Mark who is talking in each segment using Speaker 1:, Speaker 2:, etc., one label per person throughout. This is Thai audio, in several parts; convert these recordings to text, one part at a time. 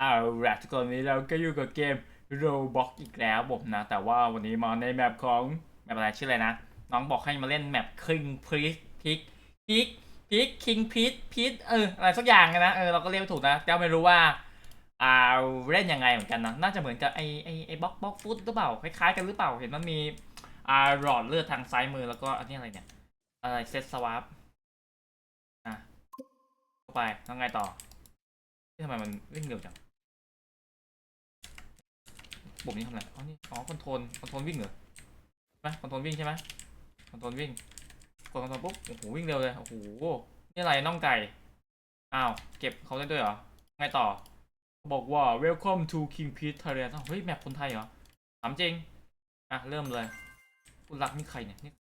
Speaker 1: เอาละทุกคนนี้เราก็อยู่กับเกม Roblox อีกแล้วผมนะ แต่ว่าวันนี้มาในแมปของแมปอะไรชื่ออะไรนะ น้องบอกให้มาเล่นแมปคิงพิกพิกพิกพิกคิงพิกพิกเอออะไรสักอย่างนะเออเราก็เรียกถูกนะแต่ไม่รู้ว่าอ่าเล่นยังไงเหมือนกันนะ น่าจะเหมือนกับไอไอไอบล็อกบล็อกฟุตหรือเปล่าคล้ายๆกันหรือเปล่าเห็นมันมีอ่าหลอดเลือดทางซ้ายมือแล้วก็อันนี้อะไรเนี่ยอะไรเซตสวาปอะเข้าไปแล้วไงต่อที่ทำไมมันวิ่งเร็วจัง ปุ่มนี้ทำอะไรอ๋อนี่อ๋อคอนโทรลคอนโทรลวิ่งเหรอใช่ไหมคอนโทรลวิ่งใช่ไหมคอนโทรลวิ่งกดคอนโทรลปุ๊บโอ้โหวิ่งเร็วเลยโอ้โหนี่อะไรน่องไก่อ้าวเก็บเขาได้ด้วยเหรอไงต่อ บอกว่า welcome to King Pete Thailand อ้าวเฮ้ยแมปคนไทยเหรอถามจริงอะเริ่มเลยคุณรักนี่ใครเนี่ยนี่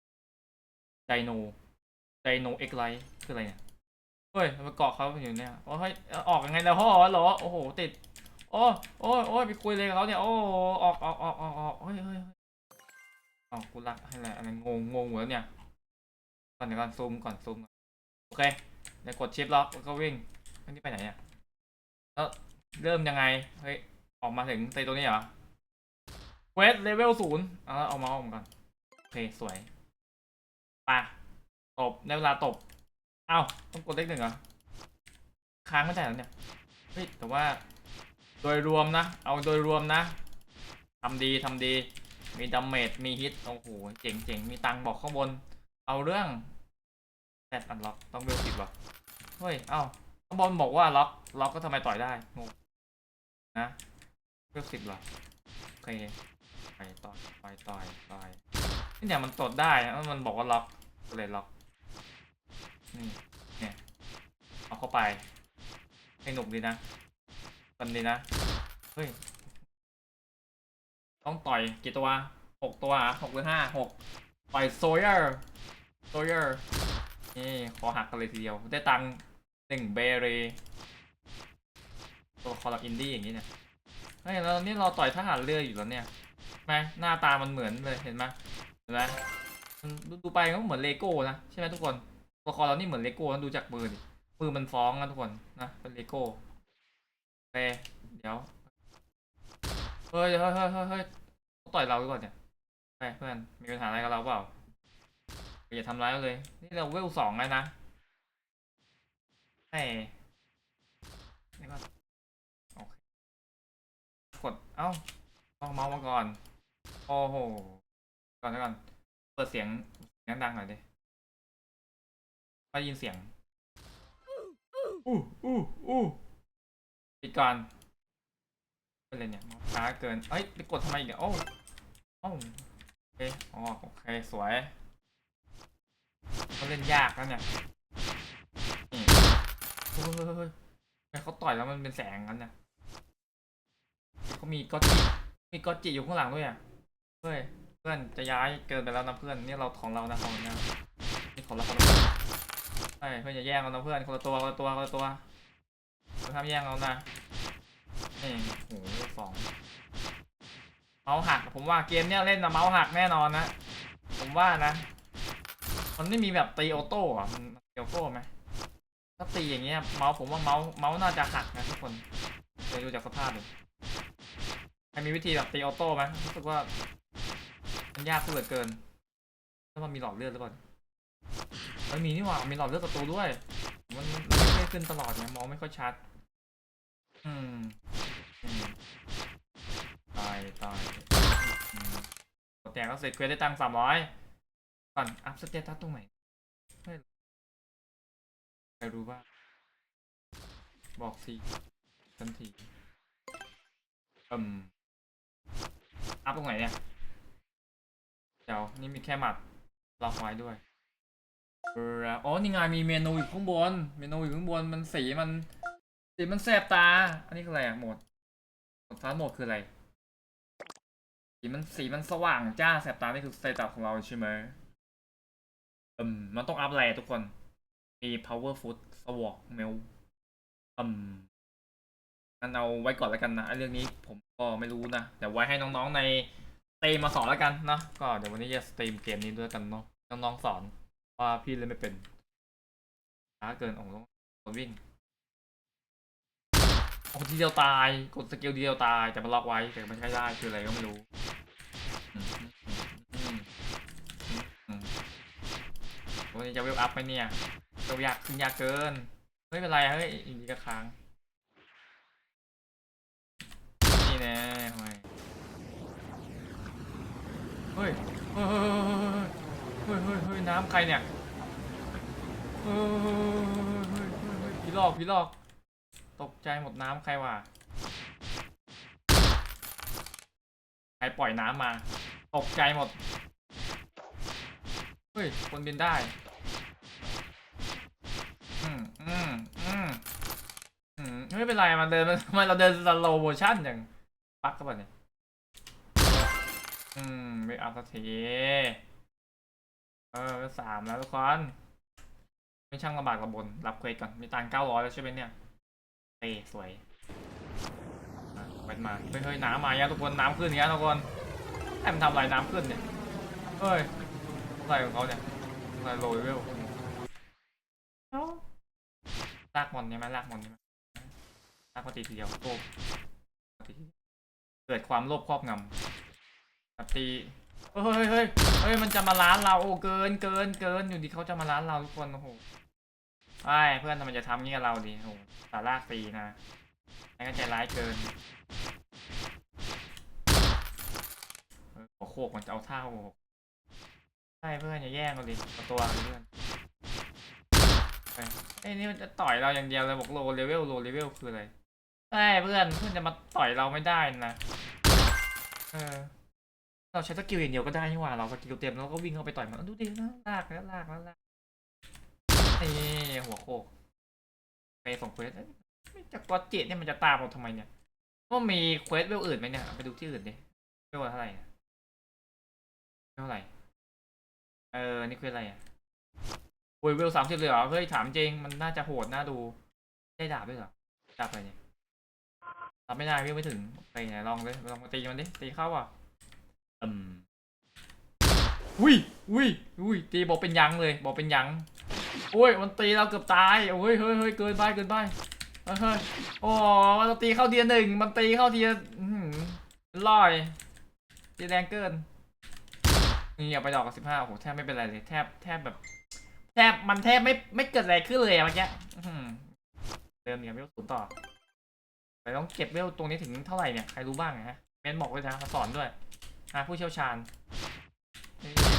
Speaker 1: ไดโนไดโนเอ็กไลท์คืออะไรเนี่ยเฮ้ยมาเกาะเขาอยู่เนี่ยโอ้ยอออกยังไงแล้วพ่อเหรอโอ้โหติด โอ้โอ้ยโอ้ยไปคุยเลยกับเขาเนี่ย โอ้ออกออกออกออกออกเฮ้ยเฮ้ยเฮ้ยออกูรักให้อะไรอะไรงงงงหมดแล้วเนี่ยก่อนเดี๋ยวก่อนซูมก่อนซูมโอเคเดี๋ยวกดชิปล็อกแล้วก็วิ่งอันนี้ไปไหนเนี่ยแล้วเริ่มยังไงเฮ้ยออกมาถึงเตตัวนี้เหรอเวสเลเวลศูนย์เอาเอามาออกมก่อนโอเคสวยปะตบได้เวลาตบเอ้าต้องกดเลขหนึ่งเหรอค้างไม่ได้แล้วเนี่ยเฮ้ยแต่ว่า โดยรวมนะ เอาโดยรวมนะทำดีทำดี มีดัมเมจ มีฮิต โอ้โห เจ๋งเจ๋งมีตังบอกข้างบน เอาเรื่องแซดอันล็อก ต้องเวลสิบหรอเฮ้ย เอ้า ข้างบนบอกว่าล็อก ล็อกก็ทำไมต่อยได้ งง นะเวลสิบหรอโอเคไปต่อยไปต่อยต่อยนี่เนี่ยมันตดได้แล้วมันบอกว่าล็อกก็เลยล็อก นี่ เนี่ย เอาเข้าไปให้หนุกดีนะ กันดีนะ เฮ้ย ต้องต่อยกี่ตัวหกตัวหรอหกหรือห้าหกต่อยโซเยอร์โซเยอร์นี่ขอหักกันเลยทีเดียว ได้ตังค์หนึ่งเบเรตัวคอร์อินดี้อย่างนี้เนี่ยเฮ้ยแล้วนี่เราต่อยทหารเรืออยู่แล้วเนี่ยไหมหน้าตามันเหมือนเลยเห็นไหมเห็นไหมมันดูดูไปก็เหมือนเลโก้นะใช่ไหมทุกคนตัวละครเรานี่เหมือนเลโก้นะดูจากมือดิมือมันฟ้องนะทุกคนนะเป็นเลโก้ เคเดี๋ยว เฮ้ยเฮ้ยเฮ้ยเฮ้ยเฮ้ยเขาต่อยเราดีกว่อนเนี่ยไปเพื่อน มีปัญหาอะไรกับเราเปล่า อย่าทำร้ายเราเลย นี่เราเวลสองแล้วนะไอ้นี่ก็โอเค กด เอ้าเอาเมาส์มาก่อน โอ้โห ก่อนนะก่อน เปิดเสียงเสียงดังหน่อยดิได้ยินเสียงอู้อู้อู้ ปิดก่อนเป็นไรเนี่ยช้าเกินเอ้ยไปกดทำไมอีกเนี่ยโอ้โอ้โอเคอ๋อโอเคสวยเขาเล่นยากแล้วเนี่ยนี่เฮ้ยเฮ้ยเฮ้ยทำไมเขาต่อยแล้วมันเป็นแสงกันเนี่ยเขามีก็จิมีก็จิอยู่ข้างหลังด้วยอะเฮ้ยเพื่อนจะย้ายเกินไปแล้วนะเพื่อนนี่เราของเรานะของเรานะนี่ของเราของเราใช่เพื่อนอย่าแย่งเรานะเพื่อนคนละตัวคนละตัวคนละตัว ห้ามแย่งเรานะนี่โอ้โหสองเมาส์หักผมว่าเกมเนี้ยเล่นนะเมาส์หักแน่นอนนะ ผมว่านะ มันไม่มีแบบตีออโต้อะมันตีออโต้ไหมถ้าตีอย่างเงี้ยเมาส์ผมว่าเมาส์เมาส์น่าจะหักนะทุกคนเดี๋ยวดูจากสภาพเลยใครมีวิธีแบบตีออโต้ไหมรู้สึกว่า มันยากเหลือเกินถ้ามันมีหลอดเลือดหรือเปล่ามันมีนี่หว่ามีหลอดเลือดศัตรูด้วย มันไม่ขึ้นตลอดเนี่ยมองไม่ค่อยชัด อืมอืมตายตายอืมกดแต่ก็เสร็จเควสได้ตังค์สามร้อยก่อนอัพสเตตัสตรงไหนไม่ใครรู้บ้างบอกสิทันทีอืมอัพตรงไหนเนี่ย เดี๋ยวนี่มีแค่หมัดล็อกไว้ด้วยเอออ๋อ นี่ไงมีเมนูอยู่ข้างบน เมนูอยู่ข้างบน มันสีมัน สีมันแสบตา อันนี้คืออะไรอะโหมดโหมดฟ้าโหมดคืออะไร สีมันสีมันสว่างจ้าแสบตา นี่คือสเตตัสของเราใช่ไหมอืมมันต้องอัพอะไรอะทุกคนมี power food สวอกเมลอืมงั้นเอาไว้ก่อนแล้วกันนะไอเรื่องนี้ผมก็ไม่รู้นะเดี๋ยวไว้ให้น้องๆในสตรีมมาสอนแล้วกันเนาะก็เดี๋ยววันนี้จะสตรีมเกมนี้ด้วยกันเนาะน้องๆสอนว่าพี่เล่นไม่เป็นช้าเกินอ้โหต้องวิ่ง โอ้ทีเดียวตายกดสกิลทีเดียวตายแต่มันล็อกไว้แต่มันใช้ได้คืออะไรก็ไม่รู้วันนี้จะเวลอัพไหมเนี่ยเวลยากขึ้นยากเกินไม่เป็นไรเฮ้ยอีกนิดก็ค้างนี่แน่ทำไมเฮ้ยเฮ้ยเฮ้ยเฮ้ยเฮ้ยน้ำใครเนี่ยเฮ้ยเฮ้ยเฮ้ยเฮ้ยเฮ้ยผีหลอกผีหลอก ตกใจหมดน้ำใครวะใครปล่อยน้ำมา ตกใจหมด เฮ้ย คนบินได้ อืมอืมอืมอืมไม่เป็นไร มันเดินมันมเราเดินสโลโมชั่นอย่างปักเข้าไปเนี่ยอืมไม่เอาสักทีเออสามแล้วทุกคนไม่ช่างลำบากลำบนรับเควสก่อน มีตังเก้าร้อยแล้วใช่ไหมเนี่ย เอ้สวยไปมาเฮ้ยเฮ้ยน้ำมาแล้วทุกคนน้ำขึ้นอย่างนี้ทุกคนไอ้มันทำอะไรน้ำขึ้นเนี่ยเฮ้ยอะไรของเขาเนี่ยอะไรโรยเวลลากมอนใช่ไหมลากมอนใช่ไหมลากมาตีทีเดียวโตเกิดความโลภครอบงำตีเฮ้ยเฮ้ยเฮ้ยเฮ้ยมันจะมาล้านเราโอ้เกินเกินเกินอยู่ดีเขาจะมาล้านเราทุกคนโอ้โห ไอ้เพื่อนทำไมจะทำงี้กับเราดีโอ้โหสาลากฟรีนะไอ้ก็ใจร้ายเกินเออหัวโคกมันจะเอาท่าหัวโขกใช่เพื่อนอย่าแย่งกันดิเอาตัวเพื่อนไปไอ้นี่มันจะต่อยเราอย่างเดียวเลยบอกโลเลเวลโลเลเวลคืออะไรใช่เพื่อนเพื่อนจะมาต่อยเราไม่ได้นะเออเราใช้สกิลอย่างเดียวก็ได้นี่หว่าเราสกิลเต็มแล้วก็วิ่งเข้าไปต่อยมันดูดินะลากแล้วลากแล้วลาก นี่หัวโคกไปส่งเควสจากกอตเจตเนี่ยมันจะตามเราทำไมเนี่ยว่ามีเควสเวลอื่นไหมเนี่ยไปดูที่อื่นดิเวลเท่าไหร่เท่าไหร่เออนี่เควสอะไรอะโอ้ยเวลสามสิบเลยเหรอเฮ้ยถามจริงมันน่าจะโหดน่าดูได้ดาบด้วยเหรอดาบอะไรเนี่ยรับไม่ได้วิ่งไม่ถึงไปไหนลองเลยลองมาตีมันดิตีเข้าอะอืมอุ้ยอุ้ยอุ้ยตีบอกเป็นยังเลย บอกเป็นยัง อ้ยมันตีเราเกือบตายโอ้ยเฮ้ยเฮ้ยเกินไปเกินไปเฮ้ยเฮ้ยโอ้มันตีเข้าเทีละหนึ่งมันตีเข้าเทีละอื้อหือลอยตีแรงเกินนี่อย่าไปดอกกับสิบห้าโอ้โหแทบไม่เป็นไรเลยแทบแทบแบบแทบมันแทบไม่ไม่เกิดอะไรขึ้นเลยอะเมื่อกี้เดิมเนี่ยเวลศูนย์ต่อแต่ต้องเก็บเวลตรงนี้ถึงเท่าไหร่เนี่ยใครรู้บ้างอะฮะเมนบอกเลยนะมาสอนด้วยอะผู้เชี่ยวชาญ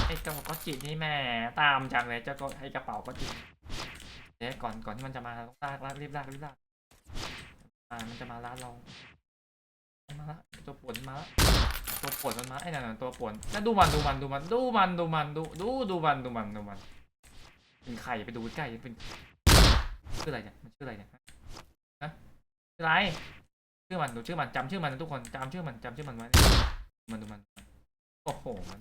Speaker 1: ไอ้ไอ้กระเป๋าก็จินี่แม่ตามจังเลยเจ้าก็ให้กระเป๋าก็จิเดี๋ยวก่อนก่อนที่มันจะมาต้องลากลากรีบลากรีบลากอ่ามันจะมาร้านเรามาละตัวป่วนมาละตัวป่วนมันมาไอ้นั่นตัวป่วนแล้วดูมันดูมันดูมันดูมันดูมันดูดูดูมันดูมันดูมันเป็นใครไปดูใกล้เป็นชื่ออะไรเนี่ยมันชื่ออะไรเนี่ยฮะชื่ออะไรชื่อมันดูชื่อมันจำชื่อมันทุกคนจำชื่อมันจำชื่อมันไว้มันดูมัน โอ้โหมัน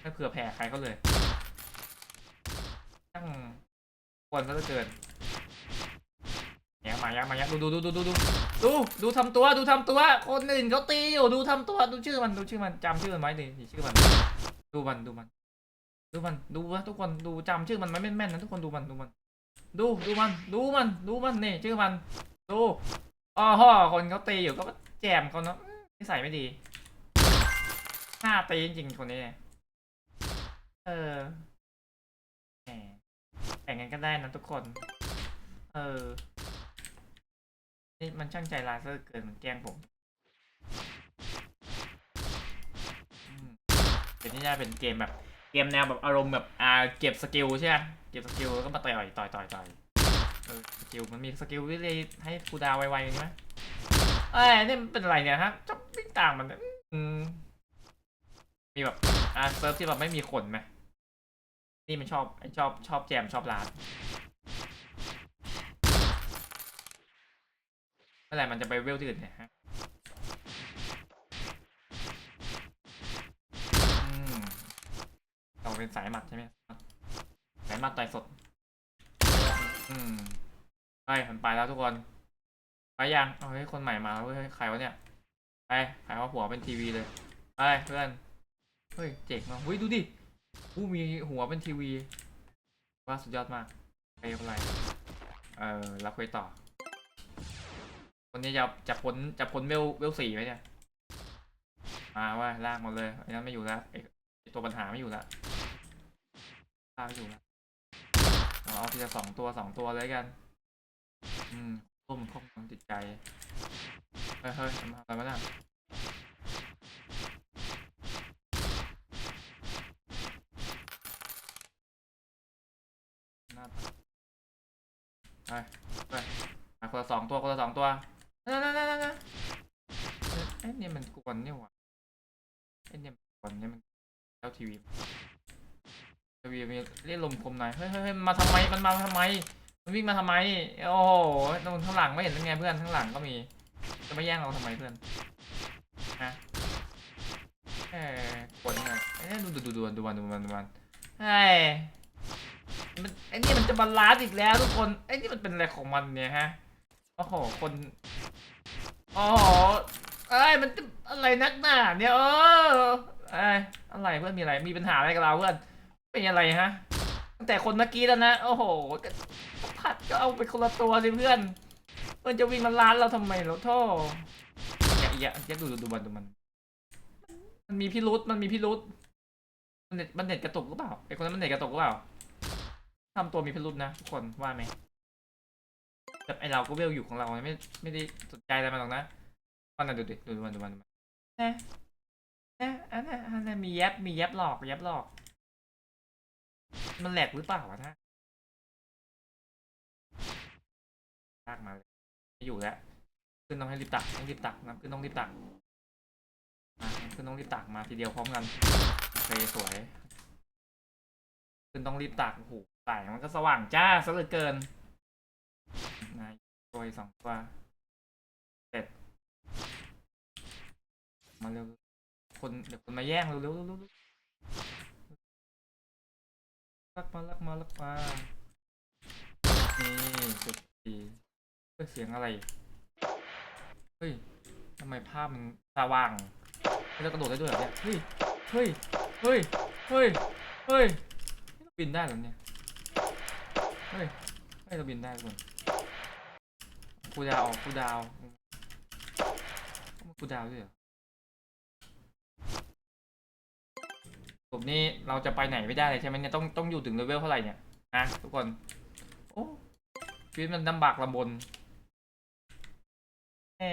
Speaker 1: ไม่เผื่อแผ่ใครเขาเลยตั้งควรซะเหลือเกินยังมายังมายังดูดูดูดูดูดูดูดูทำตัวดูทำตัว คนอื่นเขาตีอยู่ดูทำตัวดูชื่อมันดูชื่อมันจำชื่อมันไว้ดิชื่อมัน ดูมันดูมัน ดูมันดูนะทุกคนดูจำชื่อมันไว้แม่นๆนะทุกคนดูมันดูมัน ดูดูมัน ดูมันดูมันนี่ชื่อมัน ดูอ๋อฮอคนเขาตีอยู่ก็แจมเขาเนาะนิสัยไม่ดี หน้าตีจริงๆคนนี้ เออแหมแต่งกันก็ได้นะทุกคน เออ นี่มันช่างใจร้ายซะเหลือเกินมันแกล้งผมอืมเกมนี้น่าเป็นเกมแบบ เกมแนวแบบอารมณ์แบบอ่าเก็บสกิลใช่ไหมเก็บสกิลแล้วก็มาต่อยต่อยต่อยต่อยเออสกิลมันมีสกิลที่เลยให้คูดาวไวๆอย่างนี้ไหมเอ้ยนี่มันเป็นอะไรเนี่ยฮะจบวิ่งต่างมันอืม มีแบบอ่าเซิร์ฟที่แบบไม่มีคนไหมนี่มันชอบชอบชอบแจมชอบร้านเมื่อไหร่มันจะไปเวลที่อื่นเนี่ยฮะอืมเราเป็นสายหมัดใช่ไหมสายหมัดต่อยสด อืมไปมันไปแล้วทุกคน ไปยังเอาเฮ้ยคนใหม่มาเว้ยใครวะเนี่ย ไปใครว่าหัวเป็นทีวีเลย ไปเพื่อน เฮ้ย เจ๋งมากเฮ้ย ดูดิผู้มีหัวเป็นทีวี ว่าสุดยอดมากไปอะไร เออรับไปต่อ คนนี้จะจะพ้นจะพ้นเวลเวลสี่ไหมเนี่ย มาว่าลากหมดเลยไอ้นั้นไม่อยู่แล้วไอ้ตัวปัญหาไม่อยู่แล้วลากไม่อยู่แล้วเราเอาทีละสองตัวสองตัวเลยกัน อืมร่วมข้อมูลจิตใจ เฮ้ยเฮ้ยมาอะไรมาเนี่ย น้าไปไปคนละสองตัวคนละสองตัวนั่นนั่นนั่นนั่นเอ้ยเนี่ยมันกวนเนี่ยหว่ะเอ้ยเนี่ยมันกวนเนี่ยมันเจ้าทีวีทีวีมีเรียกลมคมหน่อยเฮ้ยเฮ้ยเฮ้ยมาทำไมมันมาทำไม มันวิ่งมาทำไมโอ้โหตรงข้างหลังไม่เห็นยังไงเพื่อนข้างหลังก็มีจะมาแย่งเราทำไมเพื่อนฮะเอ้กดยังไงเอ้ยดูดูดูดูดูมันดูมันดูมันเฮ้ย มันไอ้นี่มันจะบาลานซ์อีกแล้วทุกคนไอ้นี่มันเป็นอะไรของมันเนี่ยฮะโอ้โหคนโอ้โหเอ้ยมันจะอะไรนักหนาเนี่ยเออเอ้ยอะไรเพื่อนมีอะไรมีปัญหาอะไรกับเราเพื่อนเป็นอะไรฮะตั้งแต่คนเมื่อกี้แล้วนะโอ้โหก็ผัดก็เอาไปคนละตัวสิเพื่อนมันจะวิ่งมาล้านเราทำไมเราโทษอย่าอย่าอย่าดูดูดูมันดูมัน มันมีพิรุษมันมีพิรุษมันเน็ตมันเน็ตกระตุกหรือเปล่าไอคนนั้นมันเน็ตกระตุกหรือเปล่า ทำตัวมีพิรุษนะทุกคนว่าไหมแบบไอเราก็เวลอยู่ของเราไม่ไม่ได้สนใจอะไรมันหรอกนะมันน่ะดูดิดูดูมันดูมันดูมันเอ๊ะเอ๊ะอันนั้นอันนั้นมีแยบมีแยบหลอกแยบหลอก มันแหลกหรือเปล่าวะนะลากมาเลยไม่อยู่แล้วขึ้นต้องให้รีบตักต้องรีบตักนะขึ้นต้องรีบตักมาขึ้นต้องรีบตักมาทีเดียวพร้อมกันโอเคสวย ขึ้นต้องรีบตักโอ้โหสายมันก็สว่างจ้าซะเหลือเกินนายตัวอีกสองตัวเสร็จมาเร็วคนเดี๋ยวคนมาแย่งเร็วเร็วเร็วเร็วมาลักมาลักมาลักมานี่สุดดีเสียงอะไร เฮ้ยทำไมภาพมันสว่างแล้วกระโดดได้ด้วยเหรอเนี่ยเฮ้ยเฮ้ยเฮ้ยเฮ้ยเฮ้ย บินได้เหรอเนี่ย เฮ้ยเฮ้เราบินได้ทุกคนกูดาวกูดาวกูดาวด้วยเหรอกลุ่มนี้เราจะไปไหนไม่ได้เลยใช่ไหมเนี่ยต้องต้องอยู่ถึงเลเวลเท่าไหร่เนี่ยนะทุกคน โอ้ชีวิตมันลำบากลำบนเอ้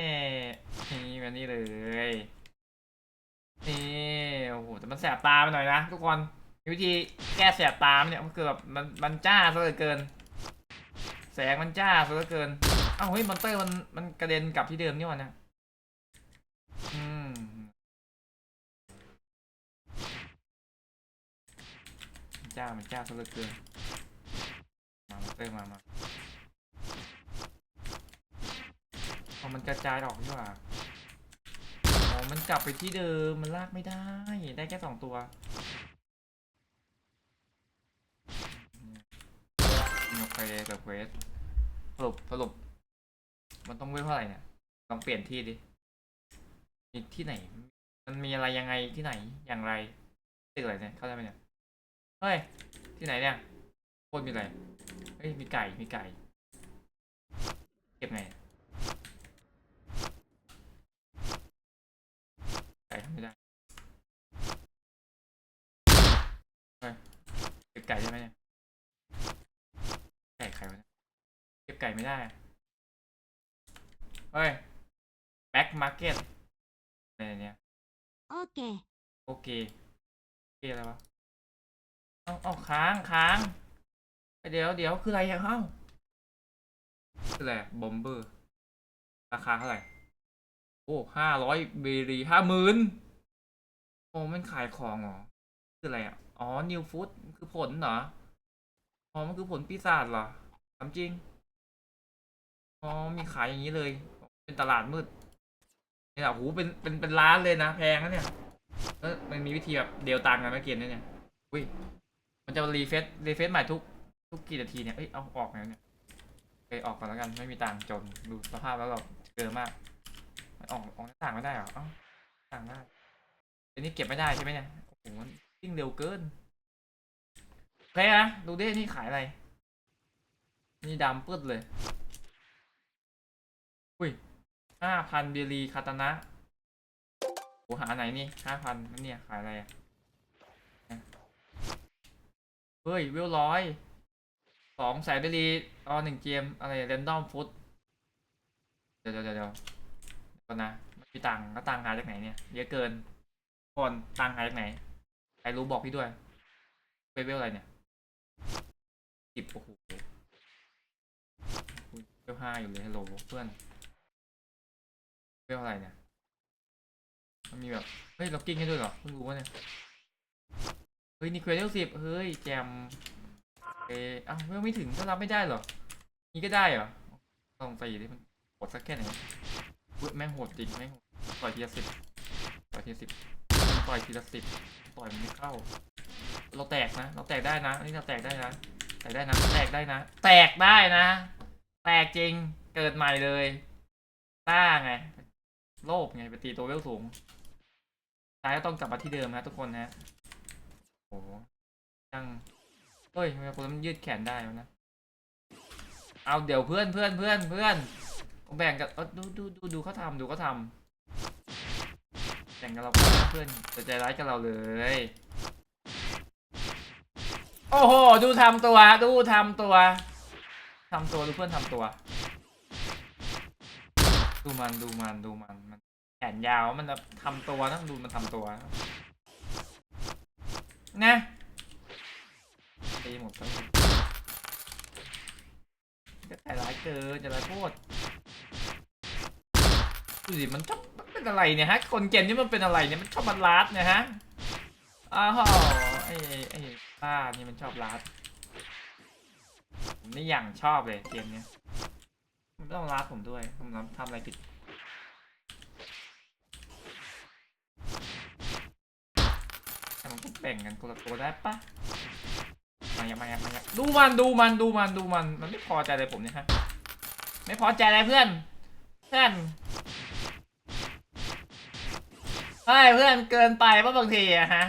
Speaker 1: นี่มานี่เลยนี่โอ้โหแต่มันแสบตาไปหน่อยนะทุกคน วิธีแก้แสบตามเนี่ยมันคือแบบมันมันจ้าซะเหลือเกิน แสงมันจ้าซะเหลือเกินเอ้าเฮ้ยมอนเตอร์มันมันกระเด็นกลับที่เดิมนี่หวะเนี่ยอืมจ้ามันจ้าซะเหลือเกินมามอนเตอร์มามาเอามันกระจายออกดีกว่าอ๋อมันกลับไปที่เดิมมันลากไม่ได้ได้แค่สองตัว โอ เคเดอะเควสสรุปสรุป มันต้องเว้นเท่าไหร่เนี่ยลองเปลี่ยนที่ดิมีที่ไหน มันมีอะไรยังไงที่ไหนอย่างไรตึกอะไรเนี่ยเข้าใจไหมเนี่ยเฮ้ยที่ไหนเนี่ยโคตรมีอะไรเฮ้ยมีไก่มีไก่ เก็บไงไก่ทำไม่ได้เฮ้ยเก็บไก่ได้ไหมเนี่ย ไก่ใครวะเนี่ยเก็บ ไก่ไม่ได้อะเฮ้ย แบ็กมาร์เก็ตอะไรเนี่ย
Speaker 2: OK
Speaker 1: โอเค โอเคอะไรวะ เอาเอาค้างค้าง เดี๋ยวเดี๋ยวคืออะไรอะเอ้าคืออะไรบอมเบอร์ ราคาเท่าไหร่ โอ้ห้าร้อยเบรีห้าหมื่นโอ้มันขายของเหรอ คืออะไรอะ อ๋อ นิวฟู้ดคือผลเหรอ อ๋อ มันคือผลปีศาจเหรอถามจริง อ๋อ มีขายอย่างนี้เลย เป็นตลาดมืดเนี่ยโอ้โหเป็น เป็น เป็นร้านเลยนะ แพงนะเนี่ยเออมันมีวิธีแบบเดียวตังกันเมื่อกี้เนี่ย อุ้ย มันจะรีเฟซรีเฟซใหม่ทุก ทุกกี่นาทีเนี่ย เอ้ย เอาออกไงเนี่ยเอยออกก่อนแล้วกัน ไม่มีตังค์จน ดูสภาพแล้วเราเจอมากมันออก ออกหน้าต่างไม่ได้เหรอเอ้าต่างได้อันนี้เก็บไม่ได้ใช่ไหมเนี่ย โอ้โหมันวิ่งเร็วเกินโอเคนะ ดูดิ นี่ขายอะไร นี่ดำปึ๊ดเลย อุ้ยห้าพันเบรีคาตานะโหหาไหนนี่ห้าพันนั่นเนี่ย ขายอะไรอะนะเฮ้ย วิวร้อย สองแสนเบรีอ๋อหนึ่งเกม อะไรเรนดอมฟุต เดี๋ยวเดี๋ยวเดี๋ยวเดี๋ยวก่อนนะไม่มีตังค์ก็ตังค์หาจากไหนเนี่ย เยอะเกินก่อนตังค์หาจากไหน ใครรู้บอกพี่ด้วยเวลอะไรเนี่ยสิบโอ้โหเวลห้าอยู่เลยฮัลโหลเพื่อน เรียกอะไรเนี่ย มันมีแบบ เฮ้ยล็อกกิ้งให้ด้วยเหรอเพิ่งรู้ว่าเนี่ย เฮ้ยนี่เควสเสิบเฮ้ย แจม เอออ้าไม่ถึงก็รับไม่ได้เหรอ นี่ก็ได้เหรอ ลองไปดิมันโหดสักแค่ไหนเว้ยแม่งโหดจริงแม่งต่อยทีละสิบต่อยทีละสิบต่อยทีละสิบต่อยมันไม่เข้า เราแตกนะ เราแตกได้นะนนี่เราแตกได้นะ แตกได้นะ แตกได้นะ แตกได้นะ แตกจริง เกิดใหม่เลยต้าไง โลภไงไปตีตัวเวลสูงท้ายก็ต้องกลับมาที่เดิมนะทุกคนนะโอ้โหยังเฮ้ยทำไมคนมันยืดแขนได้วนะเอาเดี๋ยวเพื่อนเพื่อนเพื่อนเพื่อนแบ่งกันดูดูดูดูเขาทำดูเขาทำแบ่งกันเราเพื่อนจะใจร้ายกับเราเลยโอ้โห ดูทำตัว ดูทำตัวทำตัว ดูเพื่อนทำตัว ดูมันดูมันดูมันมันแขนยาวมันแบบทำตัวนะดูมันทำตัวนะตีหมดไปจะแต่ร้ายเกินจะร้ายโทษดูสิมันชอบมันเป็นอะไรเนี่ยฮะ คนเกมนี่มันเป็นอะไรเนี่ยมันชอบมันลาดเนี่ยฮะอ้าวไอ้ไอ้ป้านี่มันชอบลาดผมนี่อย่างชอบเลยเกมเนี้ย ต้องรักผมด้วย ผมทำทำอะไรผิดแต่มันก็แบ่งกันคนละตัวได้ปะมาอย่ามาอย่ามาอย่าดูมันดูมันดูมันดูมัน มันไม่พอใจอะไรผมเนี่ยฮะ ไม่พอใจอะไรเพื่อน เพื่อนเฮ้ยเพื่อนเกินไปป่ะบางทีอะฮะ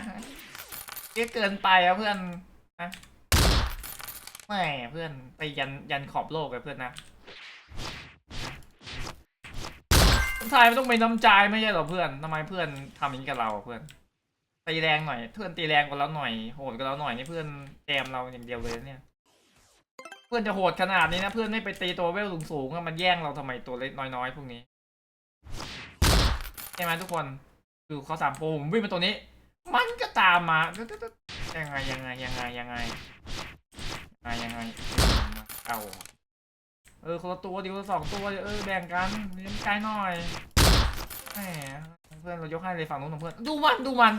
Speaker 1: เยอะเกินไปอะเพื่อนนะแหม่เพื่อนไปยันยันขอบโลกเลยเพื่อนนะ คนไทยมันต้องมีน้ำใจไม่ใช่หรอเพื่อนทำไมเพื่อนทำอย่างนี้กับเราเพื่อนตีแรงหน่อย เพื่อนตีแรงกว่าเราหน่อยโหดกว่าเราหน่อยนี่เพื่อนแจมเราอย่างเดียวเลยเนี่ย เพื่อนจะโหดขนาดนี้นะเพื่อนไม่ไปตีตัวเวลสูงๆมันแย่งเราทำไมตัวเล็กน้อยๆพวกนี้ใช่ไหมทุกคนดูเขาสามโผมวิ่งมาตัวนี้ มันก็ตามมายังไงยังไงยังไงยังไงยังไงยังไงเอา เออคนละตัวดีคนละสองตัวดิเออแบ่งกันเลี้ยงใจหน่อยแหมเพื่อนเรายกให้เลยฝั่งนู้นของเพื่อนดูมันดูมัน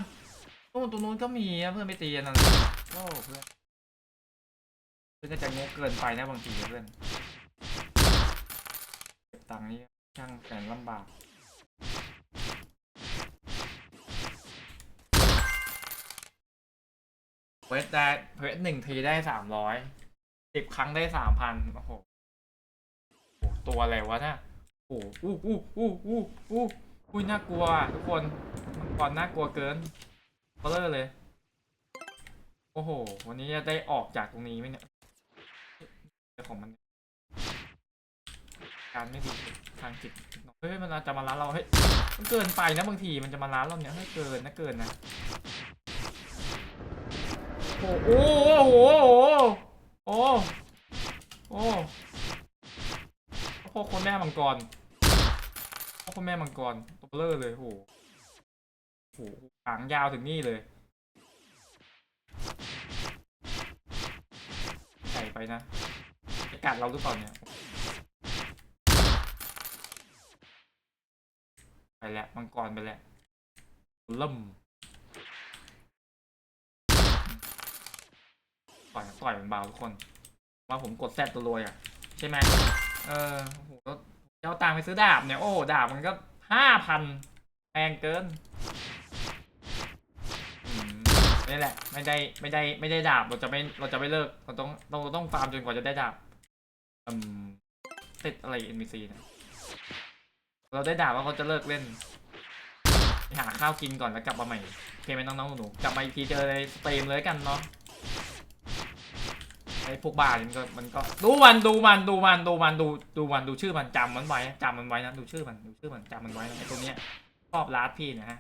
Speaker 1: นู้นตรงนู้นก็มีนะเพื่อนไม่ตีนั่นโอ้เพื่อนเพื่อนก็จะงกเกินไปนะบางทีเพื่อนเก็บตังค์นี่ช่างแสนลำบากเวทได้เวทหนึ่งทีได้สามร้อยสิบครั้งได้สามพันโอ้โห ตัวอะไรวะน่ะโอ้โหอู้อู้อู้อู้อู้อุ้ยน่ากลัวอะทุกคนมังกรน่ากลัวเกินเบลเลอร์เลย โอ้โห วันนี้จะได้ออกจากตรงนี้ไหมเนี่ยเของมัน การไม่ดีทางจิตเฮ้ยมันจะมาล้าเราเฮ้ยมันเกินไปนะบางทีมันจะมาล้าเราเนี่ยเฮ้ยเกินนะเกินนะโอ้โหโอ้โหโอ้โหโอ้ โหโอ้โหพ่อคนแม่มังกรพ่อคนแม่มังกรตัวเลอเลยโหโหหางยาวถึงนี่เลยใส่ไปนะจะกัดเราหรือเปล่าเนี่ยไปแล้วมังกรไปแล้วเริ่มต่อยต่อยมันเบาทุกคนว่าผมกดแซดตัวรวยอะ ใช่ไหม เออโอ้โหเอาตังค์ไปซื้อดาบเนี่ย โอ้ ดาบมันก็ห้าพันแพงเกินอืมนี่แหละ ไม่ได้ไม่ได้ไม่ได้ดาบเราจะไม่เราจะไม่เลิกเราต้องเราต้องฟาร์มจนกว่าจะได้ดาบอืมติดอะไร NPC นะเราได้ดาบแล้วเขาจะเลิกเล่นไปหาข้าวกินก่อนแล้วกลับมาใหม่โอเคไหมน้องๆหนูกลับมาอีกทีเจอในสตรีมเลยกันเนาะ ไอ้พวกบ้านี่มันก็มันก็ดูมันดูมันดูมันดูมันดูดูมันดูชื่อมันจำมันไว้จำมันไว้นะดูชื่อมันดูชื่อมันจำมันไว้นะไอ้ตัวเนี้ยชอบลาดพี่นะฮะ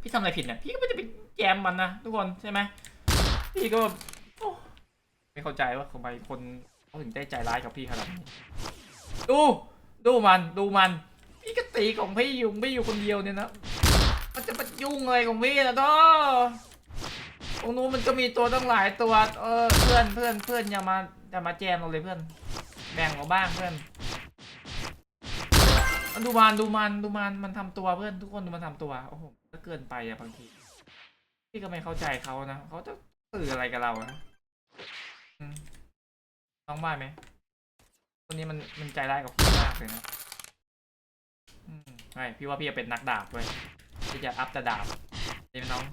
Speaker 1: พี่ทำอะไรผิดเนี่ยพี่ก็ไม่ได้ไปแจมมันนะทุกคนใช่ไหมพี่ก็ไม่เข้าใจว่าทำไมคนเขาถึงได้ใจร้ายกับพี่ขนาดนี้ดูดูมันดูมัน พี่ก็ตีของพี่อยู่พี่อยู่คนเดียวเนี่ยนะมันจะมายุ่งอะไรของพี่นะด้อ ตรงนู้นมันก็มีตัวตั้งหลายตัว เออเพื่อนเพื่อนเพื่อนอย่ามาอย่ามาแจมเราเลยเพื่อน แบ่งเราบ้างเพื่อนมันดูมันดูมันดูมันมันทำตัวเพื่อนทุกคนดูมันทำตัวโอ้โหก็เกินไปอะบางทีพี่ก็ไม่เข้าใจเขานะเขาจะสื่ออะไรกับเรานะต้องบ้านไหมคนนี้มันมันใจร้ายกับพี่มากเลยนะใช่พี่ว่าพี่จะเป็นนักดาบด้วยพี่จะอัพแต่ดาบนี่น้อง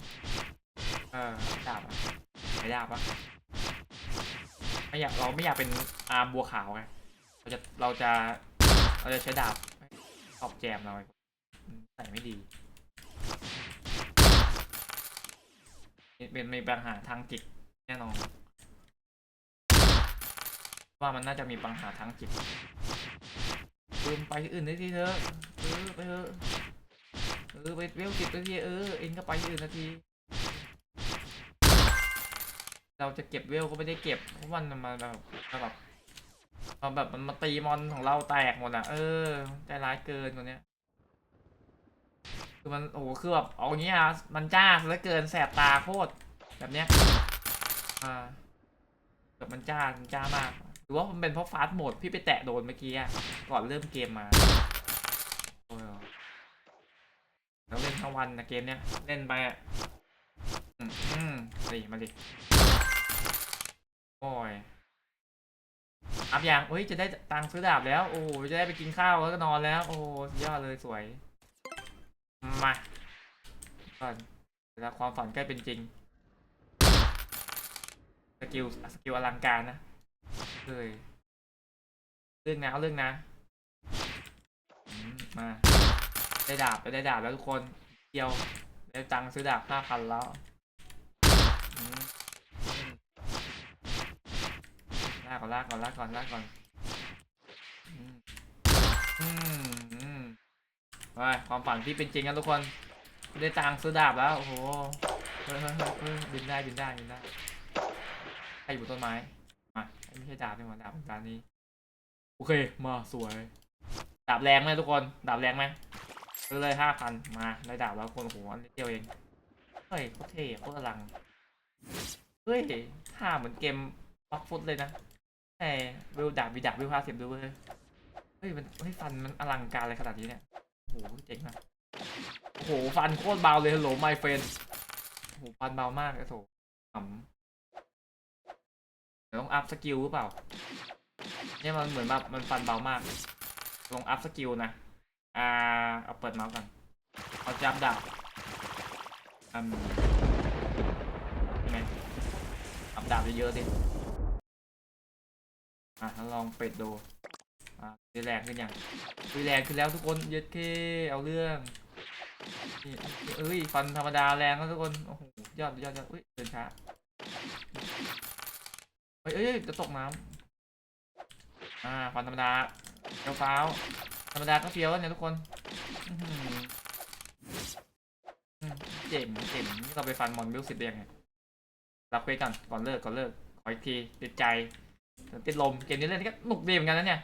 Speaker 1: เออดาบอะใช้ดาบปะไม่อยากเราไม่อยากเป็นอาร์มบัวขาวไงเราจะเราจะเราจะใช้ดาบตอบแจมเราใส่ไม่ดีเป็นมีปัญหาทางจิตแน่นอน ว่ามันน่าจะมีปัญหาทางจิตลืมไปที่อื่นได้ทีเถอะเออไปเถอะเออไปเวลจิตนาทีเออเองก็ไปที่อื่นนาที เราจะเก็บเวลก็ไม่ได้เก็บเพราะมันมาแบบมาแบบมาแบบมันมาตีมอนของเราแตกหมดอะ เออใจร้ายเกินตัวเนี้ยคือมันโอ้โหคือแบบเอาอย่างเงี้ยมันจ้าเหลือเกินแสบตาโคตรแบบเนี้ยอ่าแบบมันจ้ามันจ้ามากหรือว่ามันเป็นเพราะฟาสต์โหมดพี่ไปแตะโดนเมื่อกี้อะก่อนเริ่มเกมมาโอ้ยแล้วเล่นทั้งวันนะเกมเนี้ยเล่นไปอะอืมอืมดิมาดิ โอ้ยอัพยังเฮ้ย จะได้ตังค์ซื้อดาบแล้ว โอ้จะได้ไปกินข้าวแล้วก็นอนแล้ว โอ้สุดยอดเลยสวย มาก่อนเวลาความฝันใกล้เป็นจริง สกิล สกิลอลังการนะเฮ้ยเรื่องนะเอาเรื่องนะ มา ได้ดาบได้ดาบแล้วทุกคน เดียว ได้ตังค์ซื้อดาบห้าพันแล้วอืม ลากก่อนลากก่อนลากก่อนลากก่อนอืมอืมไปความฝันที่เป็นจริงนะทุกคน ได้ตังค์ซื้อดาบแล้ว โอ้โหเฮ้ยเฮ้ยเฮ้ยยบินได้บินได้บินได้ใครอยู่บนต้นไม้มาไม่ใช่ดาบนี่หว่าดาบเป็นการนี้ โอเค มาสวย ดาบแรงไหมทุกคน ดาบแรงไหมซื้อเลยห้าพันมาได้ดาบแล้วคนโอ้โหอันเดียวเอง เฮ้ยโคตรเท่โคตรอลัง เฮ้ยท่าเหมือนเกมบล็อกฟุตเลยนะ ไอ้วิวดาบวิดาบวิวห้าสิบดูเว้ยเฮ้ยมันเฮ้ยฟันมันอลังการอะไรขนาดนี้เนี่ยโอ้โหเจ๋งมากโอ้โหฟันโคตรเบาเลยฮัลโหลไมเฟนโอ้โหฟันเบามากไอ้โถขำเดี๋ยวต้องอัพสกิลหรือเปล่าเนี่ยมันเหมือนแบบมันฟันเบามากลองอัพสกิลนะอ่าเอาเปิดเมาส์ก่อนเอาจับดาบอืมยังไงอัพดาบเยอะๆดิ อะลองเป็ดดูอะดีแรงขึ้นยังดีแรงขึ้นแล้วทุกคนเย็ดเคเอาเรื่องนี่เอ้ยฟันธรรมดาแรงแล้วทุกคนโอ้โหยอดยอดยอดอุ้ยเดินช้าเฮ้ยเอ้ยจะตกน้ำอ่าฟันธรรมดาเฟี้ยวฟ้าวธรรมดาก็เฟี้ยวเนี่ยทุกคนเจ๋งเจ๋งนี่เราไปฟันมอนมิวสิตได้ยังไงรับเควสก่อนก่อนเลิกก่อนเลิกขออีกทีติดใจ ติดลมเกมนี้เล่นก็หนุกดีเหมือนกันนะเนี่ย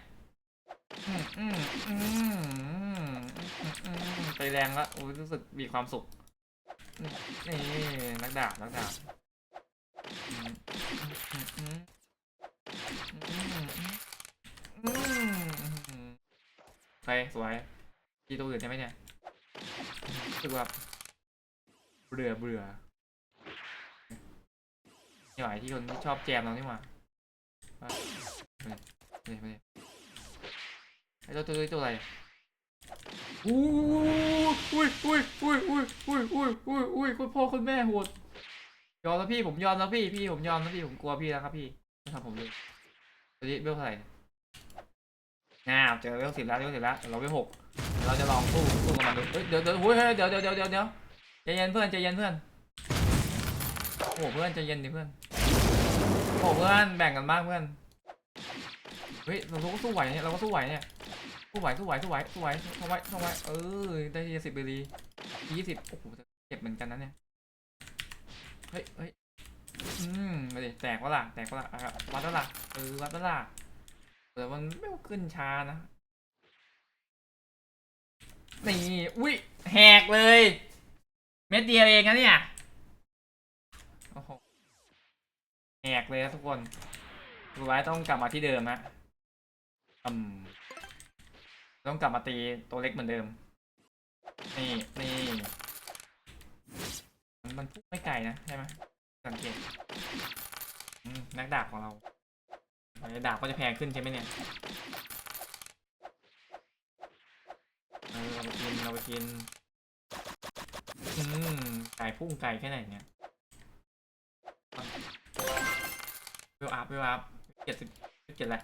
Speaker 1: ไปแรงแล้วโอ้ยรู้สึกมีความสุข นี่นักดาบนักดาบไปสวยที่ตัวอื่นใช่ไหมเนี่ยรู้สึกแบบเบื่อเบื่อนี่หวที่คนที่ชอบแจมเรานี่หว่า นี่ไม่ไอ้ตัวตัวตัวอะไรอุ้ยอุ้ยอุ้ยอุ้ยอุ้ยอุ้ยอุ้ยอุ้ยอุ้ยคุณพ่อคุณแม่โหดยอมแล้วพี่ผมยอมแล้วพี่พี่ผมยอมแล้วพี่ผมกลัวพี่แล้วครับพี่ไม่ทำผมเลยตอนนี้เบลเท่าไหร่อ้าเจอเบลสิบแล้วเบลสิบแล้วเราเบลหกเราจะลองสู้สู้กับมันดูเดี๋ยวเดี๋ยวเฮ้ยเดี๋ยวเดี๋ยวเดี๋ยวเดี๋ยวเดี๋ยวใจเย็นเพื่อนใจเย็นเพื่อนโอ้เพื่อนใจเย็นดิเพื่อน โอ้เพื่อนแบ่งกันบ้างเพื่อน เฮ้ยเราก็สู้ไหวเนี่ยเราก็สู้ไหวเนี่ย สู้ไหวสู้ไหวสู้ไหวสู้ไหวสู้ไหวสู้ไหวเออได้ทีสิบเบรียี่สิบโอ้โหเจ็บเหมือนกันนะเนี่ย เฮ้ยเฮ้ยอืมมาดิแตกวะล่ะแตกวะล่ะอะวัดวะล่ะเออวัดวะล่ะแต่มันไม่ขึ้นช้านะนี่อุ้ยแหกเลย เม็ดเดียวเองนะเนี่ย แหกเลยนะทุกคนดูไว้ต้องกลับมาที่เดิมฮะอืมต้องกลับมาตีตัวเล็กเหมือนเดิม นี่นี่มันพุ่งไม่ไกลนะใช่ไหมสังเกตนักดาบของเราดาบก็จะแพงขึ้นใช่ไหมเนี่ยเออเราไปกินเราไปกิน อืมไก่พุ่งไก่แค่ไหนเนี่ย เวลอัพเวลอัพเจ็ดสิบเจ็ดแหละ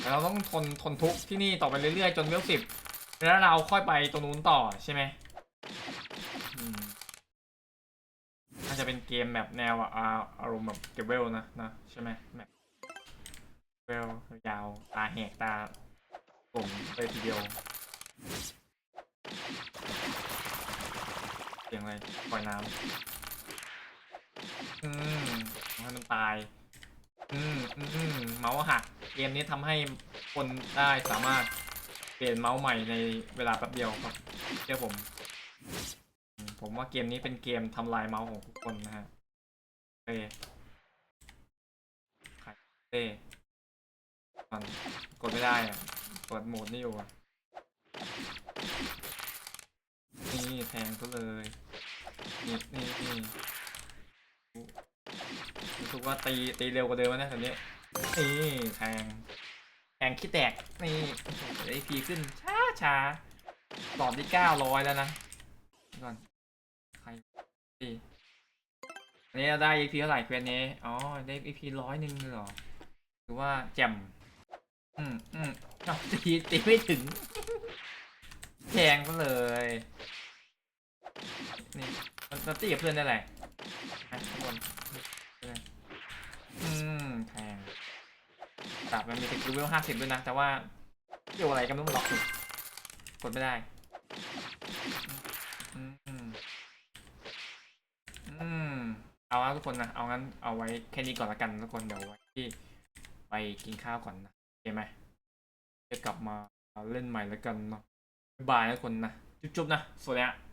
Speaker 1: แล้วเราต้องทนทนทุกข์ที่นี่ต่อไปเรื่อยๆ จนเวลสิบแล้วเราค่อยไปตรงนู้นต่อใช่ไหมอืมน่าจะเป็นเกมแบบแนวอาอารมณ์แบบเก็บเวลนะนะใช่ไหมแบบเวลยาวตาแหกตาผมเลยทีเดียวเสียงอะไรปล่อยน้ำอืม ตาย อืมอืมเมาส์หัก เกมนี้ทำให้คนได้สามารถเปลี่ยนเมาส์ใหม่ในเวลาแป๊บเดียวครับเชื่อผม ผมว่าเกมนี้เป็นเกมทำลายเมาส์ของทุกคนนะฮะเต้เต้มันกดไม่ได้อะเปิดโหมดนี่อยู่อะนี่แทงเขาเลย นี่นี่นี่ สึกว่าตีตีเร็วกว่าเดิมแล้วนะตอนนี้นี่แทงแทงขี้แตกนี่ไอพีขึ้นช้าช้าหลอดที่เก้าร้อยแล้วนะก่อนใครตีอันนี้เราได้ EP เท่าไหร่เควสนี้อ๋อได้ EP ร้อยหนึ่งเลยเหรอถือว่าแจ่มอืมอืมตีตีไม่ถึงแทงก็เลยนี่มันตีกับเพื่อนได้แหละอะทุกคน อืมแทงดาบมันมีสกิลเวลห้าสิบด้วยนะ แต่ว่าเกี่ยวอะไรกันต้องล็อกกดไม่ได้อืมอืมเอาละทุกคนนะ เอางั้นเอาไว้แค่นี้ก่อนละกันทุกคนเดี๋ยวไว้ที่ไปกินข้าวก่อนนะโอเคไหมจะกลับมาเล่นใหม่แล้วกันเนาะบายนะทุกคนนะ จุ๊บๆนะสวัสดีฮะ